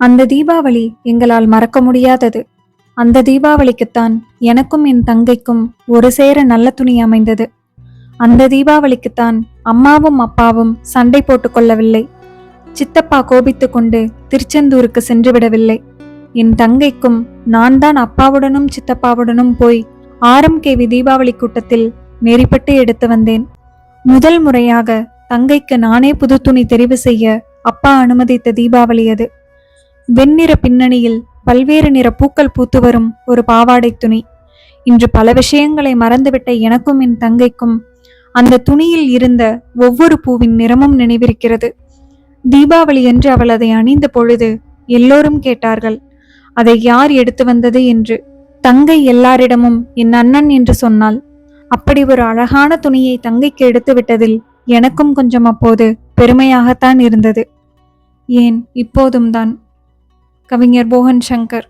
அந்த தீபாவளி எங்களால் மறக்க முடியாதது. அந்த தீபாவளிக்குத்தான் எனக்கும் என் தங்கைக்கும் ஒரு சேர நல்ல துணி அமைந்தது. அந்த தீபாவளிக்குத்தான் அம்மாவும் அப்பாவும் சண்டை போட்டுக்கொள்ளவில்லை சித்தப்பா கோபித்து கொண்டு திருச்செந்தூருக்கு சென்று விடவில்லை. என் தங்கைக்கும் நான் தான் அப்பாவுடனும் சித்தப்பாவுடனும் போய் ஆரம் கேவி தீபாவளி கூட்டத்தில் நெறிப்பட்டு எடுத்து வந்தேன். முதல் முறையாக தங்கைக்கு நானே புது துணி தெரிவு செய்ய அப்பா அனுமதித்த தீபாவளி அது. வெண்ணிற பின்னணியில் பல்வேறு நிற பூக்கள் பூத்து வரும் ஒரு பாவாடை துணி. இன்று பல விஷயங்களை மறந்துவிட்ட எனக்கும் என் தங்கைக்கும் அந்த துணியில் இருந்த ஒவ்வொரு பூவின் நிறமும் நினைவிருக்கிறது. தீபாவளி என்று அவள் அதை அணிந்த பொழுது எல்லோரும் கேட்டார்கள் அதை யார் எடுத்து வந்தது? என்று. தங்கை எல்லாரிடமும் என் அண்ணன் என்று சொன்னாள். அப்படி ஒரு அழகான துணியை தங்கைக்கு எடுத்து விட்டதில் எனக்கும் கொஞ்சம் அப்போது பெருமையாகத்தான் இருந்தது. ஏன்? இப்போதும் தான். కవింగ్ ఇయర్ మోహన్ శంకర్.